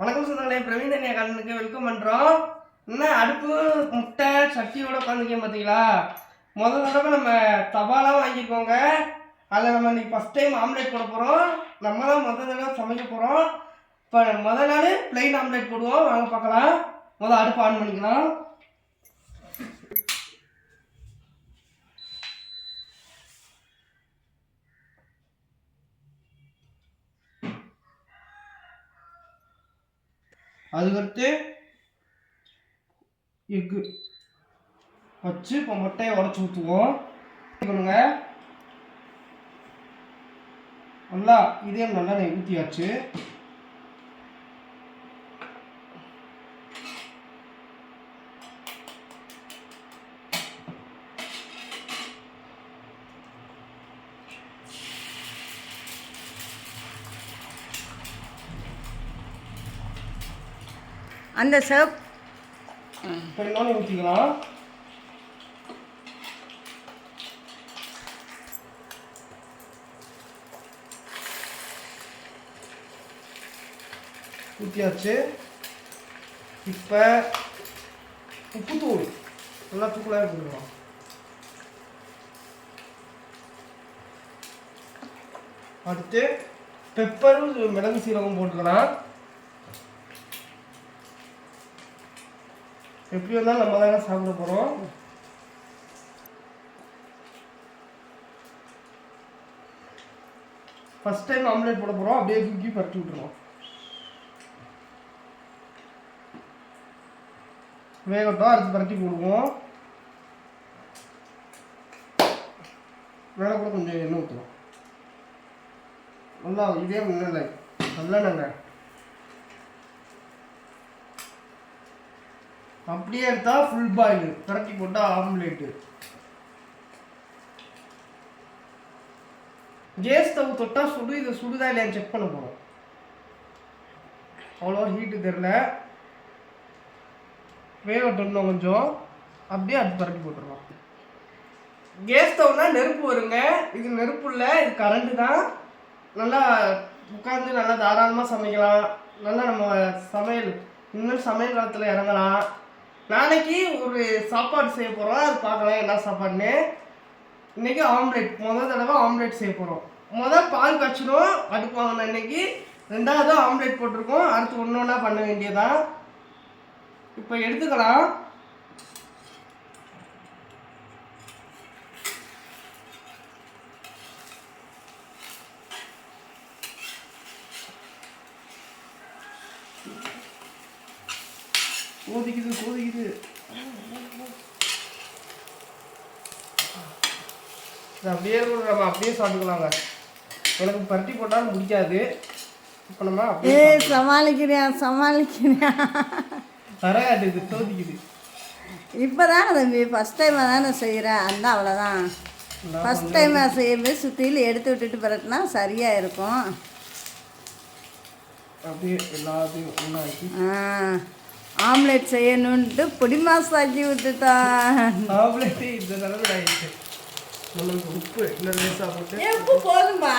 வணக்கம் சொன்னாலே பிரவீன் காலனுக்கு வெல்கம் பண்ணுறோம் என்ன அடுப்பு முட்டை சட்டியோட உட்காந்துக்கேன் பார்த்தீங்களா முதல் தடவை நம்ம தவாலாம் வாங்கிக்கோங்க. அதில் நம்ம இன்னைக்கு ஃபஸ்ட் டைம் ஆம்லேட் போட போகிறோம் நம்ம தான் முதல் தடவை சமைக்க போகிறோம் இப்போ முதல் நாள் பிளெயின் ஆம்லேட் போடுவோம். வாங்க பார்க்கலாம். முதல் அடுப்பு ஆன் பண்ணிக்கலாம். அதுக்கடுத்து எக்கு. வச்சு இப்போ முட்டையை உடச்சி ஊற்றுவோம் பண்ணுங்க நல்லா இதே நல்லா நெய் ஊற்றியாச்சு அந்த சிவப் ஊற்றிக்கலாம் ஊற்றியாச்சு இப்போ உப்புத்தூள். நல்லா தூக்கலாக போட்டுக்கலாம் அடுத்து பெப்பரும் மிளகு சீரகம் போட்டுக்கலாம். எப்படி வந்தாலும் நம்ம தானே சாப்பிட போகிறோம் ஃபர்ஸ்ட் டைம் ஆம்லேட் போட போகிறோம் அப்படியே தூக்கி பரட்டி விட்டுருவோம். வேகட்டும். அடுத்து பரட்டி போடுவோம். மேலே கூட கொஞ்சம் எண்ணெய் ஊற்றுவோம் நல்லா இதே நல்லா நல்லா நாங்கள் அப்படியே எடுத்தா ஃபுல் பாயில் பரட்டி போட்டால் ஆம்லேட்டு கேஸ் ஸ்டவ் தொட்டால் சுடு இது சுடுதா இல்லையான்னு செக் பண்ண போகிறோம் அவ்வளோ ஹீட்டு தெரில வேகட்டும் இன்னும் கொஞ்சம். அப்படியே அது பரட்டி போட்டுருவோம் கேஸ் ஸ்டவ்னால் நெருப்பு வருங்க. இது நெருப்பு இல்லை இது கரண்ட்டு தான் நல்லா உட்காந்து நல்லா தாராளமாக சமைக்கலாம். நல்லா நம்ம சமையல் இன்னும் சமையல் காலத்தில் இறங்கலாம். நாளைக்கு ஒரு சாப்பாடு செய்ய போகிறோம் அது பார்க்கலாம் என்ன சாப்பாடுன்னு இன்னைக்கு ஆம்லேட் முதல் தடவை ஆம்லேட் செய்ய போகிறோம் முதல் பால் காய்ச்சிடும் அடுப்பு வாங்கின இன்னைக்கு ரெண்டாவது ஆம்லேட் போட்டிருக்கோம். அடுத்து ஒன்று ஒன்றா பண்ண வேண்டியதான் இப்போ எடுத்துக்கலாம். கொதிக்குது கொதிக்குது. அப்படியே இருக்கணும், நம்ம அப்படியே சாப்பிட்டுக்கலாங்க. எனக்கு பருத்தி போட்டாலும் பிடிக்காது. இப்போ நம்ம அப்படியே சமாளிக்கிறேன் சமாளிக்கிறேன் தரகாட்டுது தோதிக்குது இப்போ தானே தம்பி ஃபஸ்ட் டைம் தானே செய்கிறேன் அந்த அவ்வளோதான் ஃபஸ்ட் டைம் செய்யும்போது சுற்றியில் எடுத்து விட்டுட்டு பிறகுனா சரியாக இருக்கும். அப்படியே எல்லாத்தையும் ஆ, ஆம்லெட் செய்யணுன்ட்டு பொடி மாசாக்கி விட்டுட்டான். ஆம்லேட்டு இந்த ஆயிடுச்சு. நம்மளுக்கு உப்பு இன்னும் லேசாக போட்டு. உப்பு போதும்பா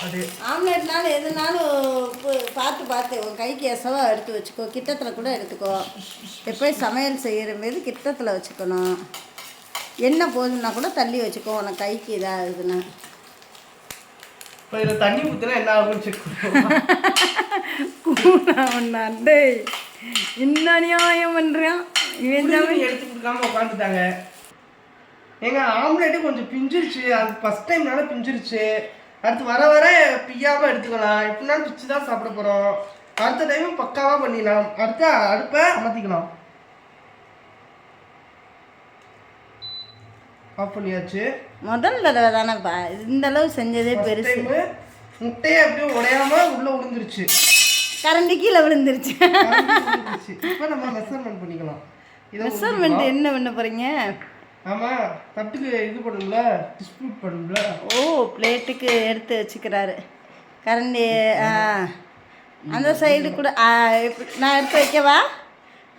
அப்படியே ஆம்லெட்னாலும் எதுனாலும் உப்பு பார்த்து பார்த்து உன் கைக்கு எசவாக எடுத்து வச்சுக்கோ. கிட்டத்தில் கூட எடுத்துக்கோ. எப்போயும் சமையல் செய்கிற மாரி கிட்டத்தில் வச்சுக்கணும். எண்ணெய் போதும்னா கூட தள்ளி வச்சுக்கோ. உனக்கு கைக்கு இதாகுதுன்னா. இப்போ இதில் தண்ணி ஊற்றினா என்ன ஆகும்னு செக் பண்ணுவோம்? டே என்ன நியாயம் பண்ணுறான் இவன் எடுத்து கொடுக்காம உட்காந்துட்டாங்க. ஏங்க ஆம்லேட்டு கொஞ்சம் பிஞ்சிருச்சு. அது ஃபஸ்ட் டைம்னால பிஞ்சிருச்சு. அடுத்து வர வர பிய்யாமல் எடுத்துக்கலாம். எப்படினாலும் பிச்சு தான் சாப்பிட போகிறோம் அடுத்த டைமும் பக்காவாக பண்ணிடலாம். அடுத்த அடுப்பை அமர்த்திக்கலாம். ஆஃப் பண்ணியாச்சு. முதல் தடவை தானேப்பா. இந்த அளவு செஞ்சதே பெருசு. முட்டையை அப்படியே உடையாம உள்ளே விழுந்துருச்சு கரண்டி கீழே விழுந்துருச்சு. இப்போ நம்ம மெஷர்மெண்ட் பண்ணிக்கலாம். மெஷர்மெண்ட் என்ன பண்ண போகிறீங்க ஆமாம் தட்டுக்கு இது பண்ணும்ல டிஸ்பியூட் பண்ணும்ல. ஓ பிளேட்டுக்கு எடுத்து வச்சுக்கிறாரு. கரண்டி ஆ. அந்த சைடு கூட ஆ, இப்ப- நான் எடுத்து வைக்கவா?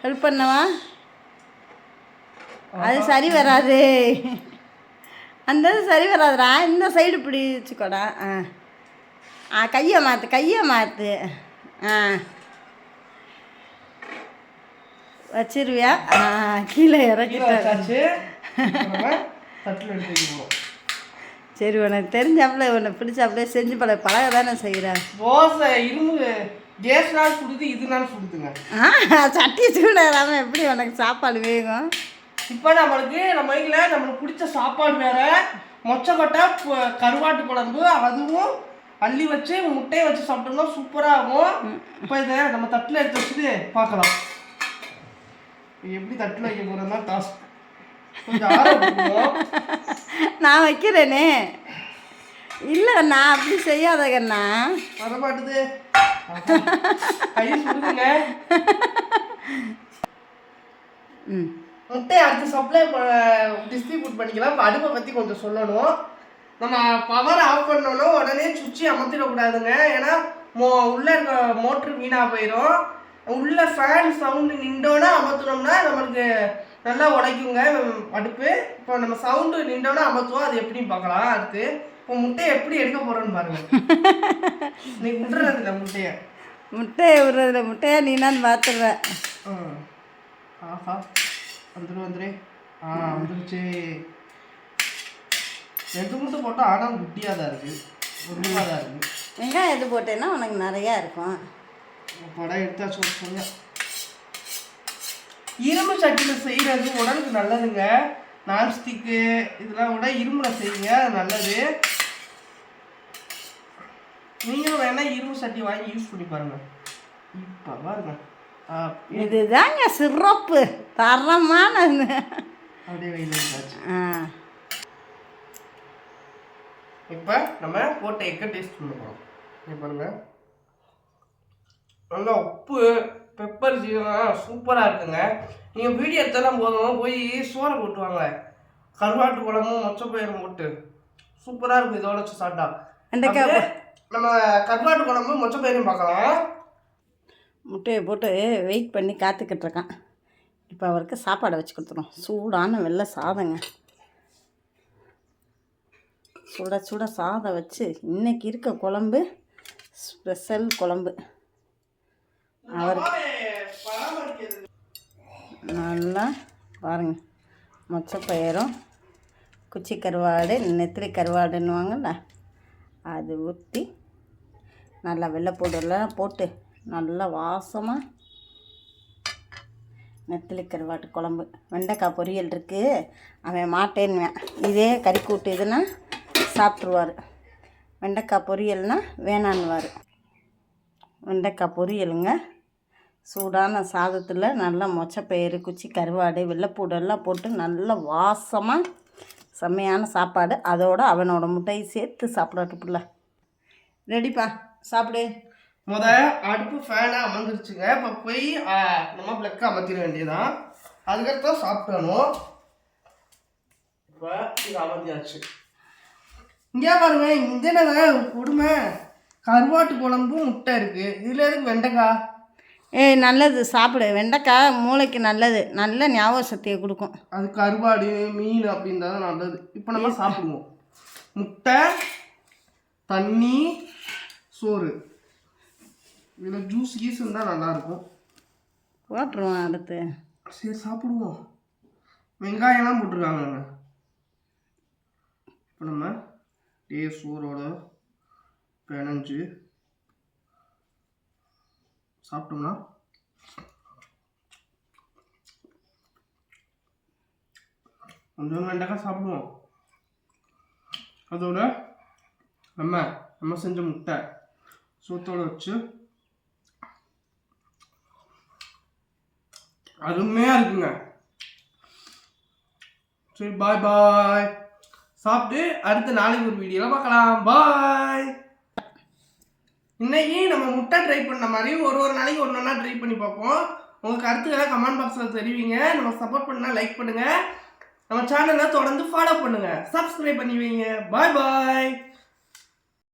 ஹெல்ப் பண்ணவா? அது சரி வராது. அந்த இது சரி வராதுடா. இந்த சைடு இப்படி வச்சுக்கோடா ஆ. ஆ கையை மாற்று கையை மாற்று ஆ. வச்சிருவியா? கீழே கீழே இறக்கிட்ட வச்சாச்சு. இப்ப நம்ம தட்டில் எடுத்து வைக்க போகிறோம் சரி உனக்கு தெரிஞ்சாப்புல உன்னை பிடிச்சாப்புல செஞ்சு பழ பழக தானே செய்கிறேன் தோசை இரும்பு கேஸ்னால் சுடுது இதுனாலும் சுடுதுங்க. ஆ சட்டி சூடாதாம எப்படி உனக்கு சாப்பாடு வேகும்? இப்போ நம்மளுக்கு நம்ம வீட்டில் நம்மளுக்கு பிடிச்ச சாப்பாடு வேற. மொச்சக்கொட்டை கருவாட்டு குழம்பு அதுவும் அள்ளி வச்சு முட்டையை வச்சு சாப்பிட்டோம்னா சூப்பராக இருக்கும் இப்போ இதை நம்ம தட்டில் எடுத்து வச்சுட்டு பார்க்கலாம். எப்படி தட்டில் வைக்க போகிறோம்னா விட்டுருவோம். நான் வைக்கிறேனே. இல்லை நான் அப்படி செய்யாத கண்ணா ம். முட்டையை அடுத்து சப்ளை டிஸ்ட்ரிபியூட் பண்ணிக்கலாம். அடுப்பை பற்றி கொஞ்சம் சொல்லணும். நம்ம பவர் ஆஃப் பண்ணோன்னா உடனே சுவிட்சு அமர்த்திடக்கூடாதுங்க. ஏன்னா மோ உள்ள இருக்க மோட்ரு வீணாக போயிடும் உள்ள ஃபேன் சவுண்டு நின்றோன்னா அமர்த்தினோம்னா நம்மளுக்கு நல்லா உடைக்குங்க அடுப்பு. இப்போ நம்ம சவுண்டு நின்றோன்னா அமர்த்துவோம். அது எப்படின்னு பார்க்கலாம். அடுத்து இப்போ முட்டையை எப்படி எடுக்க போகிறோன்னு பாருங்க. நீ விட்டுறது இல்லை முட்டையை. முட்டையை விடுறதுல முட்டையா நீனான்னு பார்த்துருவேன் ம். ஆஹா. வந்துரு வந்துரு. ஆ வந்துருச்சு. ரெண்டு முட்டை போட்டால் ஆனால் குட்டியாக தான் இருக்குது ஒன்றுமாக தான் இருக்குது வெங்காயம் எது போட்டேன்னா உனக்கு நிறையா இருக்கும். படம் எடுத்தாச்சு ஒரு சொல்ல இரும்பு சட்டியில் செய்கிறது உடலுக்கு நல்லதுங்க. நான்ஸ்டிக்கு இதெல்லாம் விட இரும்புல செய்யுங்க அது நல்லது. நீங்களும் வேணா இரும்பு சட்டி வாங்கி யூஸ் பண்ணி பாருங்க. இப்போ பாருங்க. இதுதாங்க சிறப்பு. தரமானது அப்படியே வெயில் ஆ. இப்போ நம்ம போட்ட எக்கை டேஸ்ட் பண்ண போகிறோம் இங்கே பாருங்க. நல்லா உப்பு பெப்பர் ஜீரகம் சூப்பராக இருக்குங்க. நீங்கள் வீடியோ எடுத்தாலும் போதும். போய் சோறை போட்டுவாங்க கருவாட்டு குழம்பும் மொச்சப்பயிரும் போட்டு. சூப்பராக இருக்கும் இதோட வச்சு சாப்பிட்டா. நம்ம கருவாட்டு குழம்பு மொச்சப்பயிரையும் பார்க்கலாம். முட்டையை போட்டு வெயிட் பண்ணி காத்துக்கிட்டு இருக்கான். இப்போ அவருக்கு சாப்பாடை வச்சு கொடுத்துரும் சூடான வெள்ளை சாதங்க. சுட சுட சாதம் வச்சு இன்றைக்கி இருக்க குழம்பு ஸ்பெஷல் குழம்பு. அவருக்கு நல்லா பாருங்க மொச்சப்பயிரும் குச்சி கருவாடு நெத்திலி கருவாடுன்னுவாங்கல்ல அது ஊற்றி நல்லா வெள்ளைப்பூடெல்லாம் போட்டு நல்லா வாசமாக நெத்திலி கருவாட்டு குழம்பு. வெண்டைக்காய் பொரியல் இருக்குது அவன் மாட்டேன்னுவேன். இதே கறி கூட்டு இதுன்னா சாப்பிட்ருவார் வெண்டைக்காய் பொரியல்னால் வேணான்னுவார். வெண்டைக்காய் பொரியலுங்க. சூடான சாதத்தில் நல்லா மொச்சப்பயிறு குச்சி கருவாடு வெள்ளைப்பூடெல்லாம் போட்டு நல்லா வாசமாக செம்மையான சாப்பாடு. அதோட அவனோட முட்டையை சேர்த்து சாப்பிடட்டு பிள்ளை. ரெடிப்பா சாப்பிடு. முத அடுப்பு ஃபேனாக அமர்ந்துருச்சுங்க. இப்போ போய் நம்ம பிளக்கை அமர்த்திட வேண்டியதான் அதுக்கப்புறம் சாப்பிடணும். இப்போ இது அமர்த்தியாச்சு. இங்கே பாருங்க இந்த என்னங்க கொடுமை? கருவாட்டு குழம்பு முட்டை இருக்குது இதில் எதுக்கு வெண்டைக்காய்? ஏய் நல்லது சாப்பிடு. வெண்டைக்காய் மூளைக்கு நல்லது. நல்ல ஞாபக சக்தியை கொடுக்கும். அது கருவாடு மீன் அப்படின்றது நல்லது. இப்போ நம்ம சாப்பிடுவோம். முட்டை தண்ணி சோறு. இதில் ஜூஸ் கீஸ் இருந்தால் நல்லாயிருக்கும். போட்டுருவோம் அடுத்து. சரி சாப்பிடுவோம். வெங்காயம்லாம் போட்டிருக்காங்கங்க. இப்போ நம்ம டே ஃபோரோட பிணைஞ்சு சாப்பிட்டோம்னா கொஞ்சம் வெண்டைக்காய் சாப்பிடுவோம். அதோட நம்ம நம்ம செஞ்ச முட்டை சூத்தோட வச்சு அருமையாக இருக்குங்க. சரி பாய் பாய் சாப்பிட்டு அடுத்த நாளைக்கு ஒரு வீடியோவில் பார்க்கலாம். பாய் இன்னைக்கு நம்ம முட்டை ட்ரை பண்ண மாதிரி ஒரு ஒரு நாளைக்கு ஒன்று ஒன்றா ட்ரை பண்ணி பார்ப்போம். உங்கள் கருத்துக்களை கமெண்ட் பாக்ஸில் தெரிவிங்க. நம்ம சப்போர்ட் பண்ணால் லைக் பண்ணுங்கள் நம்ம சேனலை தொடர்ந்து ஃபாலோ பண்ணுங்கள் சப்ஸ்கிரைப் பண்ணி வைங்க. பாய் பாய்